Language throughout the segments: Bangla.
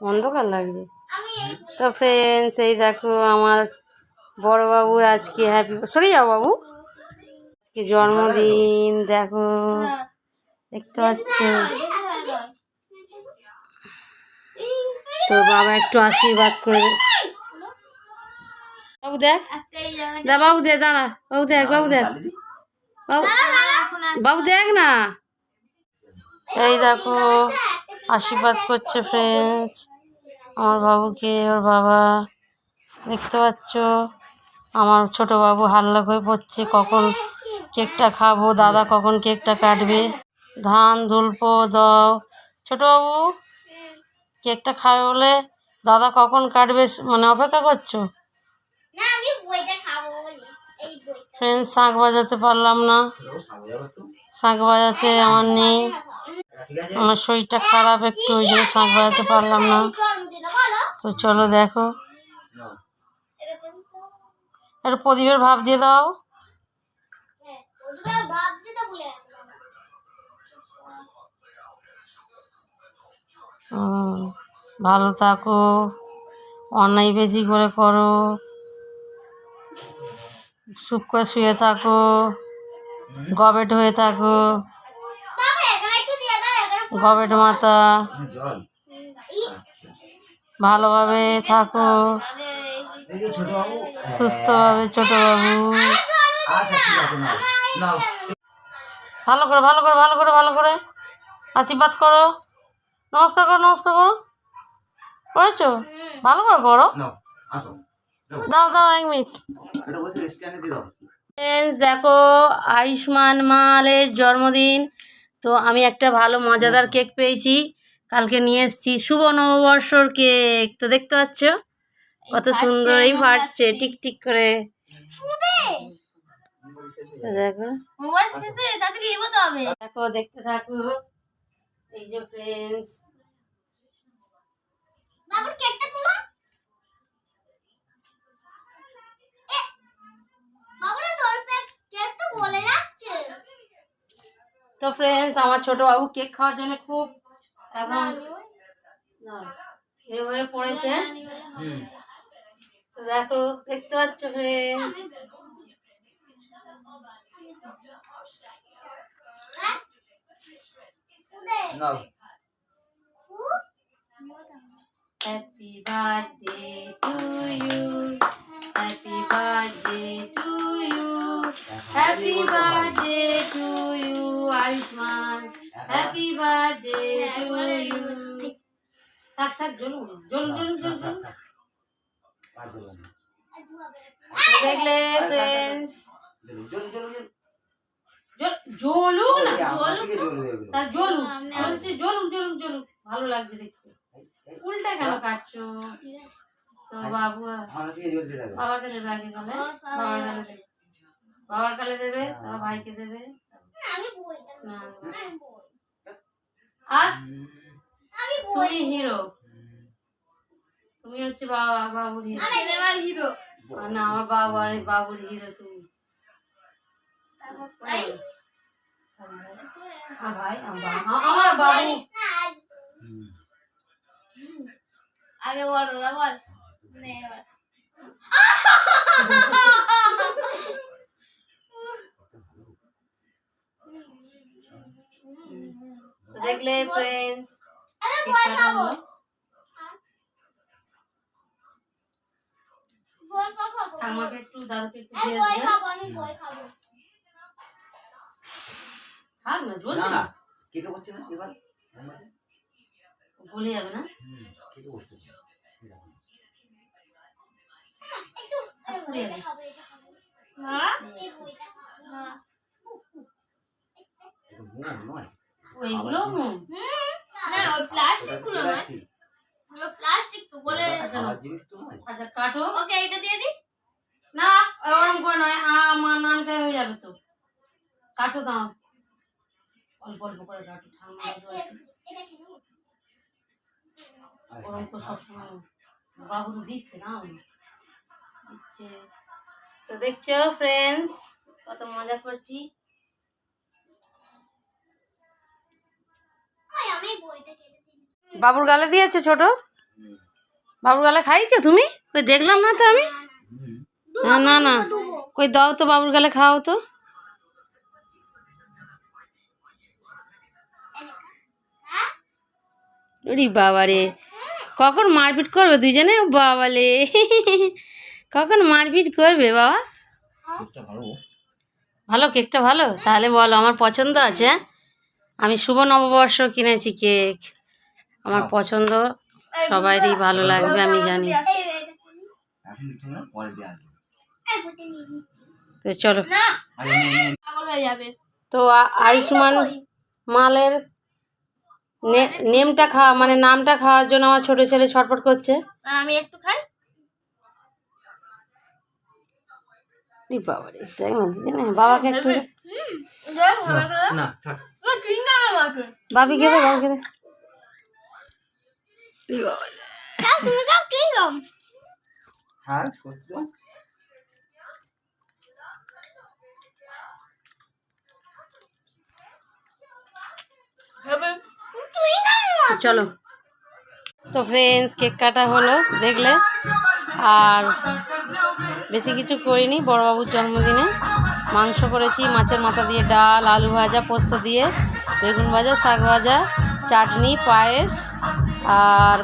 অন্ধকার লাগছে। তো ফ্রেন্ডস এই দেখো আমার বড় বাবুর আজকে হ্যাপি সরে যাও বাবু। আজকে জন্মদিন, দেখো। দেখতে পাচ্ছ? তো বাবা একটু আশীর্বাদ করে বাবু দেখ। দা, বাবু দে দাঁড়া। বাবু দেখ বাবু দেখ। বাবু বাবু দেখ না। এই দেখো। আশীর্বাদ করছে ফ্রেন্ডস আমার বাবুকে ওর বাবা দেখতে পাচ্ছ? আমার ছোট বাবু হাল্লা হয়ে পড়ছে। কখন কেকটা খাব? দাদা কখন কেকটা কাটবে? ধান ধুলপো দাও। ছোট বাবু কেকটা খাবে বলে দাদা কখন কাটবে? মানে অপেক্ষা করছ? ফ্রেন্ডস শাঁখ বাজাতে পারলাম না। শাঁখ বাজাতে আমার নেই। আমার শরীরটা খারাপ, একটু ওই জন্য শাঁখ বাজাতে পারলাম না। তো চলো দেখো। একটু প্রদীপের ভাব দিয়ে দাও। ভালো থাকো। অন্যায় বেশি করে করো। সুখ করে শুয়ে থাকো। গবেট হয়ে থাকো বাবা এখানে একটু দিয়ে দাও এখানে গবেট মাতা ভালোভাবে থাকো। সুস্থভাবে ছোট বাবু ভালো করে ভালো করে ভালো করে ভালো করে আশীর্বাদ করো। নমস্কার করো নমস্কার করো। করেছ? ভালো করে করো। দাও দাও এক মিনিট। দেখো আয়ুষ্মান মালের জন্মদিন। তো আমি একটা ভালো মজাদার কেক পেয়েছি। কালকে নিয়ে এসেছি শুভ নববর্ষর কেক। তো দেখতে পাচ্ছ? কত সুন্দর এই ফাটছে টিক টিক করে দেখো। দেখো দেখতে থাকো। এই যে ফ্রেন্ডস বাবুর কেকটা তুলো। এ, বাবুরে তোর কেক তো বলে যাচ্ছে। তো ফ্রেন্ডস আমার ছোট বাবু কেক খাওয়ার জন্য খুব একদম না, এ হয়ে পড়েছে। তো দেখো দেখতে পাচ্ছ ফ্রেন্ডস হ্যাঁ? ফুদে ফু happy birthday to you happy birthday to you happy birthday to you Ayushman happy birthday to you থাক থাক জ্বলুক জ্বলুক জ্বলুক জ্বলুক দেখলে ফ্রেন্ডস না। তা। জ্বলুক জ্বলছে জ্বলুক জ্বলুক জ্বলুক ভালো লাগছে দেখতে। ফুলটা কেন কাটছো? তো বাবু বাবাকে দেবে আগে কালে বাবার কালে দেবে দেবে তারপর ভাইকে দেবে। আমি বইটা না আমি বই আর তুমি হিরো। তুমি হচ্ছে বাবা বাবুর হিরো। সিনেমার হিরো। আর না আমার বাবার বাবুর হিরো তুমি। হ্যাঁ ভাই? আমার বাবু। আগে বল ওরা বল। নে এবার তো দেখলে ফ্রেন্ডস আরে বই খাব? বই খাব। ঠাকুমাকে একটু দাদুকে একটু দিয়ে থাক না জ্বলছে না গলে যাবে না? খাব এটা খাব। না এই বইটা খাব। না ওইগুলো হুম হুম না ওই প্লাস্টিকগুলো নয়। ওগুলো প্লাস্টিক তো বলে আচ্ছা। না। আচ্ছা কাটো। ওকে এটা দিয়ে দি না ওরকম করে নয়। আমার নামটা হয়ে যাবে তো। কাটো দাও। অল্প অল্প করে কাটো। ঠান্ডা এটা ওরকম তো সবসময় বাবু তো দিচ্ছে না। দিচ্ছে। তো দেখছ ফ্রেন্ডস কত মজা করছি। বাবুর গালে দিয়েছ ছোট? বাবুর গালে খাইছো তুমি? কই দেখলাম না তো আমি? না না কই দাও তো বাবুর গালে খাও তো। ওরে বাবারে। কখন মারপিট করবে দুজনে বাবালে। কখন মারপিট করবে বাবা? ভালো কেকটা ভালো? তাহলে বলো আমার পছন্দ আছে হ্যাঁ? আমি শুভ নববর্ষ কিনেছি কেক। আমার পছন্দ সবাইরই ভালো লাগবে আমি জানি। তো চলো। তো আয়ুষ্মান মালের নে- নেমটা খাওয়া মানে নামটা খাওয়ার জন্য আমার ছোট ছেলে ছটফট করছে। আমি একটু খাই? বাবাকে একটু না থাক। দে বাবিকে দে তুমি হ্যাঁ সত্যি চলো। তো ফ্রেন্ডস কেক কাটা হলো দেখলে। আর বেশি কিছু করিনি বড়বাবুর জন্মদিনে। মাংস করেছি, মাছের মাথা দিয়ে ডাল, আলু ভাজা, পোস্ত দিয়ে, বেগুন ভাজা, শাক ভাজা, চাটনি, পায়েস, আর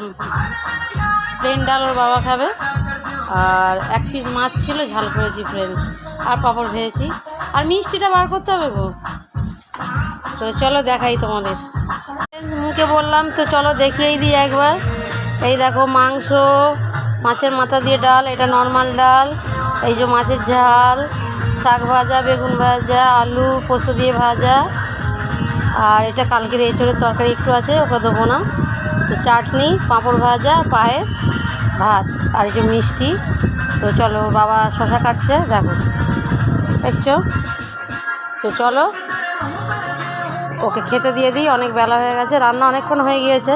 প্লেন ডাল ওর বাবা খাবে। আর এক পিস মাছ ছিল, ঝাল করেছি ফ্রেন্ডস আর পাঁপড় ভেজেছি আর মিষ্টিটা বার করতে হবে গো। তো চলো দেখাই তোমাদের। মুখে বললাম, তো চলো দেখিয়েই দিই একবার। এই দেখো মাংস, মাছের মাথা দিয়ে ডাল, এটা নর্মাল ডাল। এই যে মাছের ঝাল। শাক ভাজা, বেগুন ভাজা, আলু, পোস্ত দিয়ে ভাজা। আর এটা কালকের এঁচড়ের তরকারি একটু আছে ওকে দেবো না। তো চাটনি, পাঁপড় ভাজা, পায়েস, ভাত, আর যে মিষ্টি। তো চলো বাবা শশা কাটছে, দেখো। দেখছ? তো চলো, ওকে খেতে দিয়ে দিই, অনেক বেলা হয়ে গেছে, রান্না অনেকক্ষণ হয়ে গিয়েছে।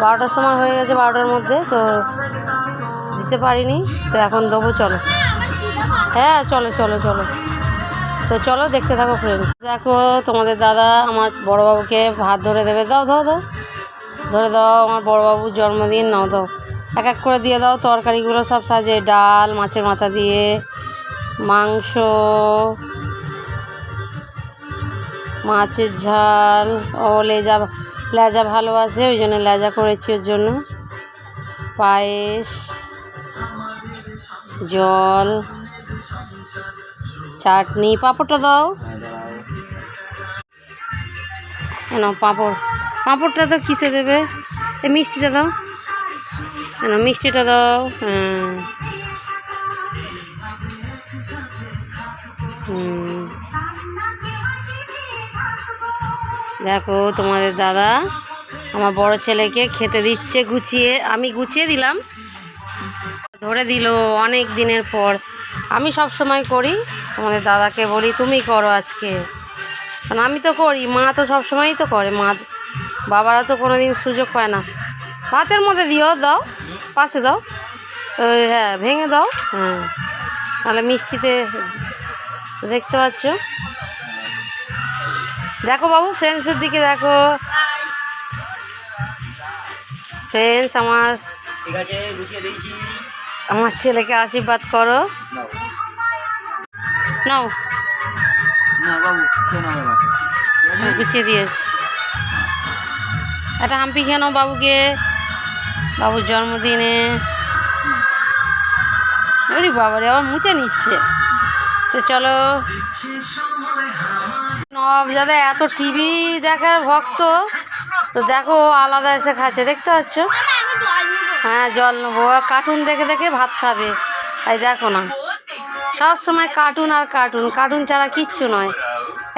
বারোটার সময় হয়ে গেছে, বারোটার মধ্যে, তো দিতে পারিনি। তো এখন দেবো, চলো। হ্যাঁ চলো চলো চলো। তো চলো, দেখতে থাকো ফ্রেন্ডস দেখো, তোমাদের দাদা আমার বড়োবাবুকে ভাত ধরে দেবে। দাও দাও দাও। ধরে দাও, আমার বড়োবাবুর জন্মদিন, নাও, দাও। এক এক করে দিয়ে দাও, তরকারিগুলো সব সাজে ডাল, মাছের মাথা দিয়ে, মাংস, মাছের ঝাল, ও লেজা লেজা ভালোবাসে ওই জন্য লেজা করেছি ওর জন্য। পায়েস, জল চাটনি, পাঁপড়টা দাও। কেন পাঁপড়। পাঁপড়টা তো কিসে দেবে? এই মিষ্টিটা দাও। কেন মিষ্টিটা দাও। হ্যাঁ। দেখো তোমাদের দাদা, আমার বড় ছেলেকে খেতে দিচ্ছে গুছিয়ে। আমি গুছিয়ে দিলাম। ধরে দিল অনেক দিনের পর। আমি সব সময় করি। তোমাদের দাদাকে বলি তুমি করো আজকে। কারণ আমি তো করি মা তো সব সময়ই তো করে। মা বাবারা তো কোনো দিন সুযোগ পায় না। ভাতের মধ্যে দিও দাও পাশে দাও ওই হ্যাঁ ভেঙে দাও হ্যাঁ। তাহলে মিষ্টিতে দেখতে পাচ্ছ। দেখো বাবু ফ্রেন্ডসের দিকে দেখো। ফ্রেন্ডস আমার আমার ছেলেকে আশীর্বাদ করো। নাও। গুছিয়ে দিয়েছি। একটা হাম্পি খেয়ে নাও বাবুকে। বাবুর জন্মদিনে। ওরে বাবারে আবার মুছে নিচ্ছে। তো চলো। নবাব দাদা এত টিভি দেখার ভক্ত। তো দেখো আলাদা এসে খাচ্ছে দেখতে পাচ্ছ? নেব হ্যাঁ জল নেব। কার্টুন দেখে দেখে ভাত খাবে। এই দেখো না। সব সময় কার্টুন আর কার্টুন কার্টুন ছাড়া কিচ্ছু নয়।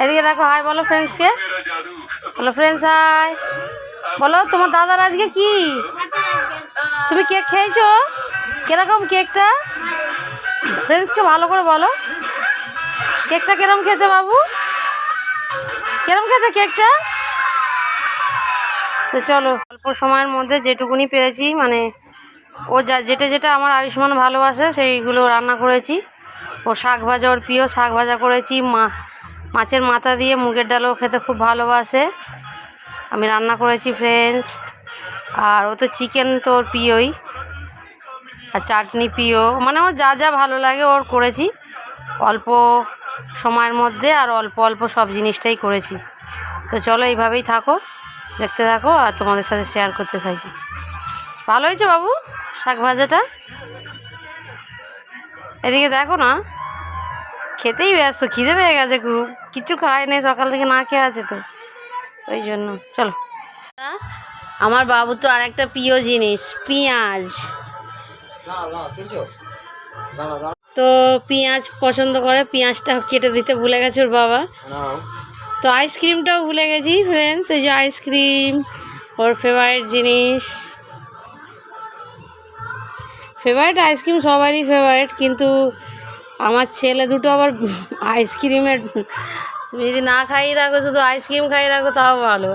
এদিকে দেখো হাই বলো ফ্রেন্ডসকে বলো ফ্রেন্ডস হাই বলো, তোমার দাদার আজকে কি? তুমি কেক খেয়েছো? কীরকম কেকটা ফ্রেন্ডসকে ভালো করে বলো। কেকটা কিরম খেতে বাবু? কিরম খেতে কেকটা তো চলো, অল্প সময়ের মধ্যে যেটুকুনি পেরেছি মানে ও যা, যেটা যেটা আমার আয়ুষ্মান ভালোবাসে, সেইগুলো রান্না করেছি। ও শাক ভাজা, ওর প্রিয় শাক ভাজা করেছি। মা, মাছের মাথা দিয়ে মুগের ডালও খেতে খুব ভালোবাসে। আমি রান্না করেছি ফ্রেন্ডস আর ও তো চিকেন তো ওর প্রিয়ই। আর চাটনি প্রিয়। মানে ওর যা যা ভালো লাগে ওর করেছি। অল্প সময়ের মধ্যে আর অল্প অল্প সব জিনিসটাই করেছি। তো চলো এইভাবেই থাকো, দেখতে থাকো আর তোমাদের সাথে শেয়ার করতে থাকি। ভালো হয়েছে বাবু? শাক ভাজাটা? এদিকে দেখো না, খেতেই ব্যস্ত, খিদে পেয়ে গেছে খুব। কিছু খায় নেই, সকাল থেকে না খেয়ে আছে তো। ওই জন্য, চলো। আমার বাবু তো আর একটা প্রিয় জিনিস, পেঁয়াজ। তো পেঁয়াজ পছন্দ করে, পেঁয়াজটা কেটে দিতে ভুলে গেছে ওর বাবা। তো আইসক্রিমটাও ভুলে গেছি ফ্রেন্ডস এই যে আইসক্রিম ওর ফেভারিট জিনিস। ফেভারিট আইসক্রিম সবারই ফেভারিট কিন্তু আমার ছেলে দুটো আবার আইসক্রিমের তুমি যদি না খাইয়ে রাখো শুধু আইসক্রিম খাইয়ে রাখো তাও ভালো।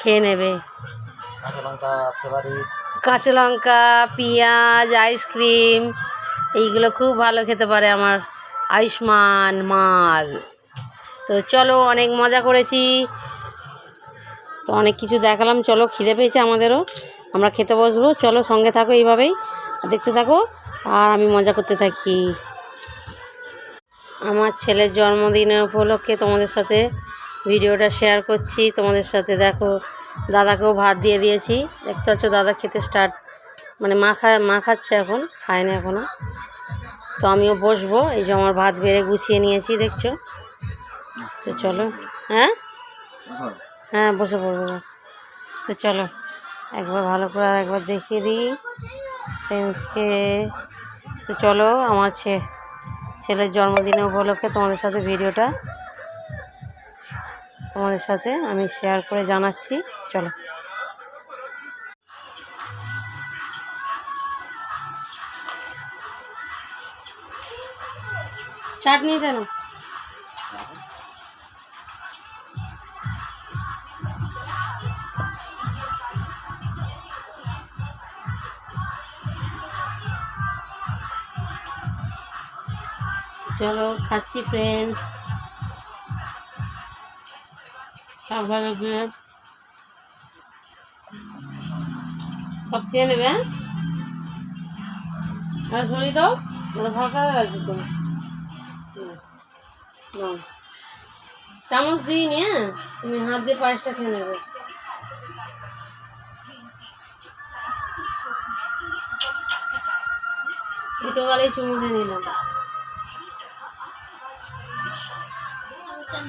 খেয়ে নেবে। কাঁচা লঙ্কা পেঁয়াজ আইসক্রিম এইগুলো খুব ভালো খেতে পারে আমার আয়ুষ্মান মাল। তো চলো অনেক মজা করেছি। তো অনেক কিছু দেখালাম। চলো খিদে পেয়েছে আমাদেরও। আমরা খেতে বসবো। চলো সঙ্গে থাকো এইভাবেই। দেখতে থাকো, আর আমি মজা করতে থাকি। আমার ছেলের জন্মদিনের উপলক্ষে তোমাদের সাথে ভিডিওটা শেয়ার করছি। তোমাদের সাথে দেখো, দাদাকেও ভাত দিয়ে দিয়েছি। দেখতে পাচ্ছ, দাদা খেতে স্টার্ট মানে মা খায় মা খাচ্ছে এখন, খায় না এখনও তো আমিও বসবো, এই যে আমার ভাত বেড়ে গুছিয়ে নিয়েছি, দেখছ? তো চলো হ্যাঁ? হ্যাঁ বসে পড়ব। তো চলো, একবার ভালো করে আর একবার দেখিয়ে দিই। ফ্রেন্ডসকে তো চলো আমার ছেলের জন্মদিনে উপলক্ষে তোমাদের সাথে ভিডিওটা তোমাদের সাথে আমি শেয়ার করে জানাচ্ছি। চলো। চাটনিটা না চলো খাচ্ছি ফ্রেন্ডস সব ভালো সব খেয়ে নেবে? হ্যাঁ সরিয়ে দাও। ফাঁকা হয়ে গেছে তো। চামচ দিইনি হ্যাঁ? তুমি হাত দিয়ে পায়েসটা খেয়ে নেবে। দুটো গালেই চুমু দিয়ে নিলাম। এই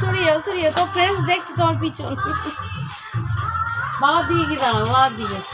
সরিয়ে সরিয়ে তো ফ্রেন্ডস দেখছি তোমার পিছন বাবার দিকে কি দাঁড়াও বাবার দিকে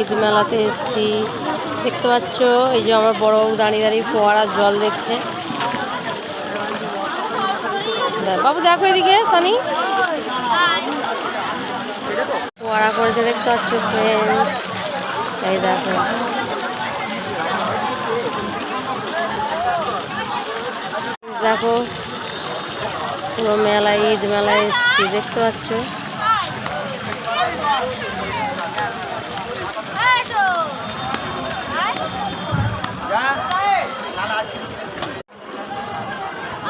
ঈদ মেলাতে এসেছি। দেখতে পাচ্ছ, এই যে আমার বড় দাঁড়িয়ে দাঁড়িয়ে ফোয়ারার জল দেখছে। বাবু দেখো এদিকে, সানি। ফোয়ারা করেছে, দেখতে পাচ্ছ। এই দেখো। দেখো, পুরো মেলায়, ঈদ মেলায় এসেছি, দেখতে পাচ্ছ এই তো আয়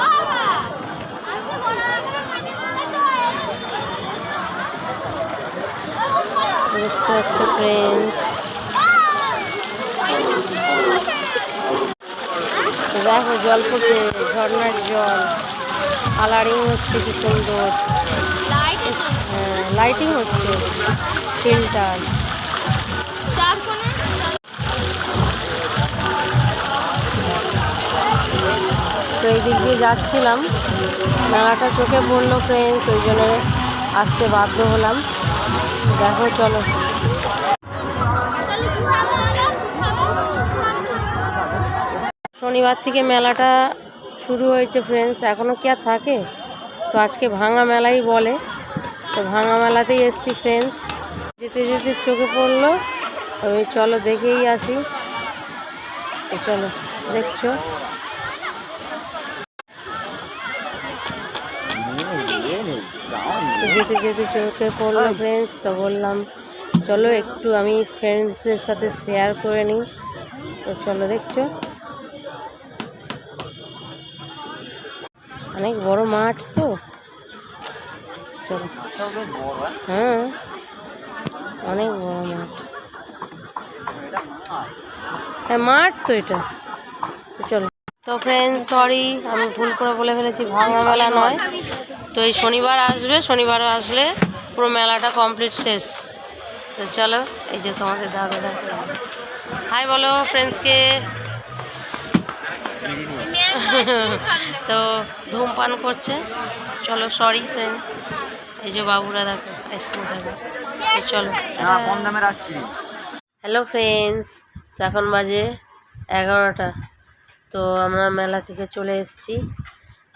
ও বাবা আমি তো মনে হয় খাইতে বলে তো ফ্রেন্ডস দেখো জল পড়ছে ঝর্ণার জল। কালারিং হচ্ছে কি সুন্দর। হ্যাঁ লাইটিং হচ্ছে। ফিল্টার তো এই দিক দিয়ে যাচ্ছিলাম। মেলাটা চোখে পড়ল ফ্রেন্ডস ওই জন্য আসতে বাধ্য হলাম। দেখো, চলো। শনিবার থেকে মেলাটা শুরু হয়েছে ফ্রেন্ডস এখনও কি আর থাকে? তো আজকে ভাঙা মেলাই বলে। তো ভাঙা মেলাতেই এসছি ফ্রেন্ডস যেতে যেতে চোখে পড়ল। ওই চলো দেখেই আসি। চলো, দেখছ? যেতে যেতে চোখে পড়ল ফ্রেন্ডস তো বললাম, চলো একটু আমি ফ্রেন্ডসদের সাথে শেয়ার করে নিই। তো চলো, দেখছ? অনেক বড় মাঠ তো। হ্যাঁ অনেক বড় মাঠ। হ্যাঁ মাঠ তো এটা। চলো। তো ফ্রেন্ড সরি আমি ভুল করে বলে ফেলেছি, ভাঙা মেলা নয়। তো এই শনিবার আসবে, শনিবার আসলে পুরো মেলাটা কমপ্লিট শেষ। তো চলো, এই যে তোমাদের দাদা হাই বলো ফ্রেন্ডসকে তো ধূমপান করছে। চলো সরি ফ্রেন্ড এই যে বাবুরা দেখো আইসক্রিম খাবে। চলো হ্যাঁ কম দামের আইসক্রিম হ্যালো ফ্রেন্ডস এখন বাজে এগারোটা। তো আমরা মেলা থেকে চলে এসেছি।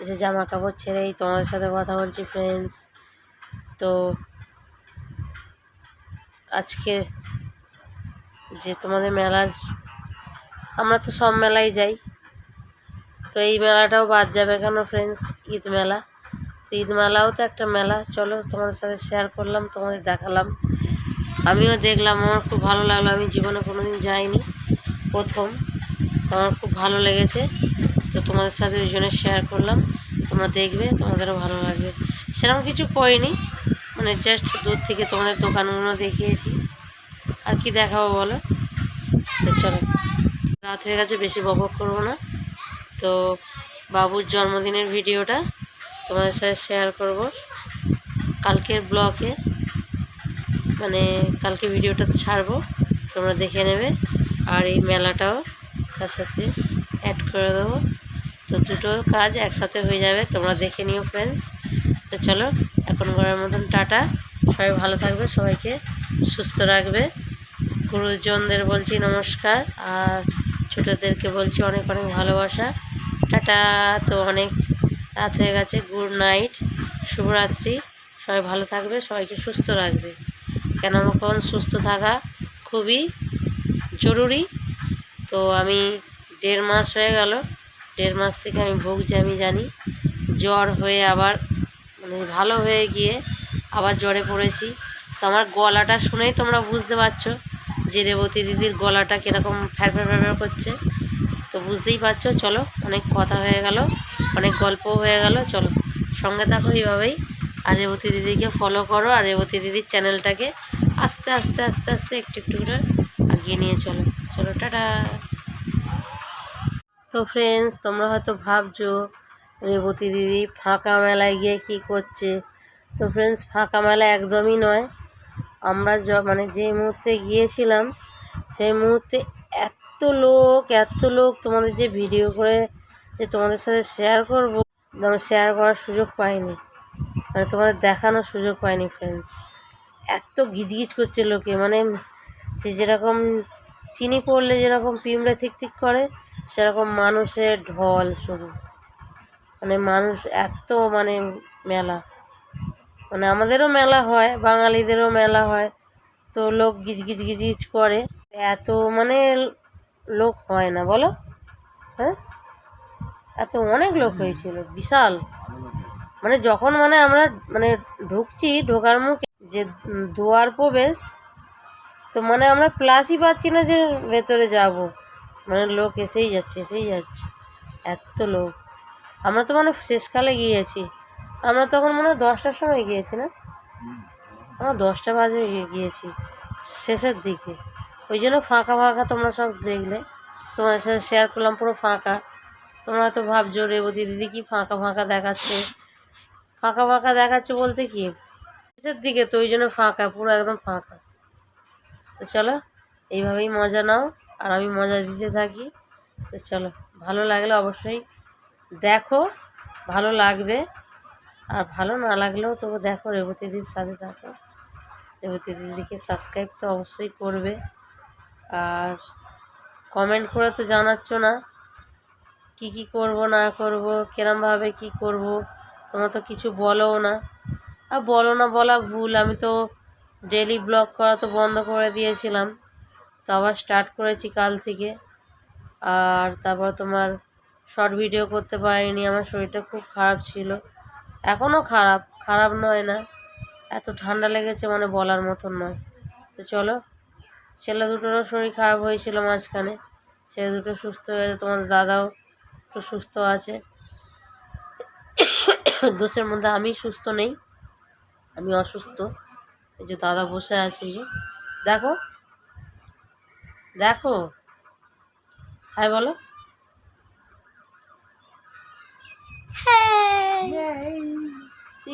এসে জামা কাপড় ছেড়েই তোমাদের সাথে কথা বলছি ফ্রেন্ডস তো আজকে যে তোমাদের মেলার আমরা তো সব মেলায় যাই। তো এই মেলাটাও বাদ যাবে কেন ফ্রেন্ডস ঈদ মেলা। তো ঈদ মেলাও তো একটা মেলা। চলো তোমাদের সাথে শেয়ার করলাম, তোমাদের দেখালাম। আমিও দেখলাম, আমার খুব ভালো লাগল। আমি জীবনে কোনো দিন যাইনি, প্রথম। তো আমার খুব ভালো লেগেছে। তো তোমাদের সাথে ওই জন্য শেয়ার করলাম। তোমরা দেখবে, তোমাদেরও ভালো লাগবে। সেরকম কিছু করিনি। মানে জাস্ট দূর থেকে তোমাদের দোকানগুলো দেখিয়েছি। আর কি দেখাবো বলো? তো চলো। রাত হয়ে গেছে, বেশি বকবক করব না। তো বাবুর জন্মদিনের ভিডিওটা তোমাদের সাথে শেয়ার করব। কালকের ব্লগে মানে কালকে ভিডিওটা তো ছাড়বো, তোমরা দেখে নেবে। আর এই মেলাটাও তার সাথে অ্যাড করে দেবো। তো দুটো কাজ একসাথে হয়ে যাবে, তোমরা দেখে নিও ফ্রেন্ডস তো চলো, এখন ঘরের মতন টাটা। সবাই ভালো থাকবে, সবাইকে সুস্থ রাখবে। গুরুজনদের বলছি নমস্কার, আর ছোটোদেরকে বলছি অনেক অনেক ভালোবাসা। টাটা তো অনেক রাত হয়ে গেছে। গুড নাইট, শুভরাত্রি। সবাই ভালো থাকবে, সবাইকে সুস্থ রাখবে। কেন এখন সুস্থ থাকা খুবই জরুরি। তো আমি দেড় মাস হয়ে গেল, দেড় মাস থেকে আমি ভুগছি, আমি জানি। জ্বর হয়ে আবার মানে ভালো হয়ে গিয়ে আবার জ্বরে পড়েছি। তো আমার গলাটা শুনেই তোমরা বুঝতে পারছ যে রেবতী দিদির গলাটা কীরকম ফ্যার ফ্যার ফ্যার করছে। তো বুঝতেই পারছ, চলো, অনেক কথা হয়ে গেল, অনেক গল্পও হয়ে গেল, চলো। সঙ্গে থাকো এইভাবেই। আর রেবতী দিদিকে ফলো করো, আর রেবতী দিদির চ্যানেলটাকে আস্তে আস্তে আস্তে আস্তে একটু একটু করে আগিয়ে নিয়ে চলো। চলো, টাটা। তো ফ্রেন্ডস তোমরা হয়তো ভাবছ, রেবতী দিদি ফাঁকা মেলায় গিয়ে কী করছে? তো ফ্রেন্ডস ফাঁকা মেলা একদমই নয়। আমরা মানে যে মুহূর্তে গিয়েছিলাম, সেই মুহূর্তে এত লোক এত লোক তোমাদের যে ভিডিও করে যে তোমাদের সাথে শেয়ার করব আমরা শেয়ার করার সুযোগ পাইনি। মানে তোমাদের দেখানোর সুযোগ পাইনি ফ্রেন্ডস এত গিজগিজ করছে লোকে মানে সে যেরকম চিনি পড়লে যেরকম পিমড়ে ঠিক করে, সেরকম মানুষের ঢল শুরু মানে মানুষ এত মানে মেলা। মানে আমাদেরও মেলা হয়, বাঙালিদেরও মেলা হয়, তো লোক গিজ গিজ করে। এত মানে লোক হয় না, বলো? হ্যাঁ? এত অনেক লোক হয়েছিল, বিশাল। মানে যখন মানে আমরা মানে ঢুকছি, ঢোকার মুখে যে দুয়ার প্রবেশ, তো মানে আমরা প্লাসই পাচ্ছি না যে ভেতরে যাব। মানে লোক এসেই যাচ্ছে এসেই যাচ্ছে। এত লোক। আমরা তো মানে শেষকালে গিয়েছি। আমরা তখন মনে হয় দশটার সময় গিয়েছি না? আমরা দশটা বাজে গিয়েছি, শেষের দিকে। ওই জন্য ফাঁকা ফাঁকা তোমরা সব দেখলে। তোমাদের সাথে শেয়ার করলাম পুরো ফাঁকা। তোমরা হয়তো ভাবছ, রেবতী দিদি কি ফাঁকা ফাঁকা দেখাচ্ছে? ফাঁকা ফাঁকা দেখাচ্ছে বলতে কি? এটার দিকে তো ওই জন্য ফাঁকা, পুরো একদম ফাঁকা। তো চলো, এইভাবেই মজা নাও, আর আমি মজা দিতে থাকি। তো চলো, ভালো লাগলে অবশ্যই দেখো, ভালো লাগবে। আর ভালো না লাগলেও তবু দেখো, রেবতী দিদির সাথে থাকো। রেবতী দিদিকে সাবস্ক্রাইব তো অবশ্যই করবে। আর কমেন্ট করে তো জানাচ্ছ না। কি কি করব, না করব কিরমভাবে কি করব, তোমরা তো কিছু বলোও না। আর বলো না, বলা ভুল। আমি তো ডেলি ব্লগ করা তো বন্ধ করে দিয়েছিলাম। তো আবার স্টার্ট করেছি কাল থেকে। আর তারপর তোমার শর্ট ভিডিও করতে পারিনি। আমার শরীরটা খুব খারাপ ছিল। এখনও খারাপ। খারাপ নয় না। এত ঠান্ডা লেগেছে মানে বলার মতন নয়। তো চলো ছেলে দুটোরও শরীর খারাপ হয়েছিল মাঝখানে। ছেলে দুটো সুস্থ হয়েছে তোমার দাদাও একটু সুস্থ আছে। দোষের মধ্যে আমি সুস্থ নেই আমি অসুস্থ। এই যে দাদা বসে আছে যে দেখো দেখো। হাই বলো।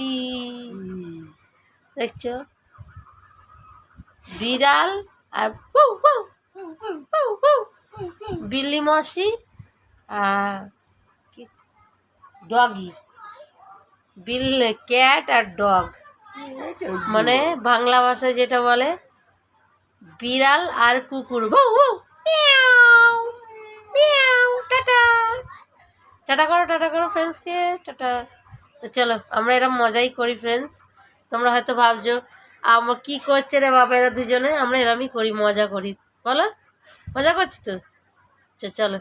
ই, দেখছ? বিড়াল আর বিল্লি আর ডগি বিল ক্যাট আর ডগ মানে বাংলা ভাষায় যেটা বলে, বিড়াল আর কুকুর। টাটা। টাটা করো টাটা করো ফ্রেন্ডসকে টাটা। তো চলো, আমরা এরকম মজাই করি ফ্রেন্ডস তোমরা হয়তো ভাবছ আমার কি করছে রে বাবা এরা দুজনে? আমরা এরমই করি, মজা করি। বলো? মজা করছি তো? আচ্ছা চলো।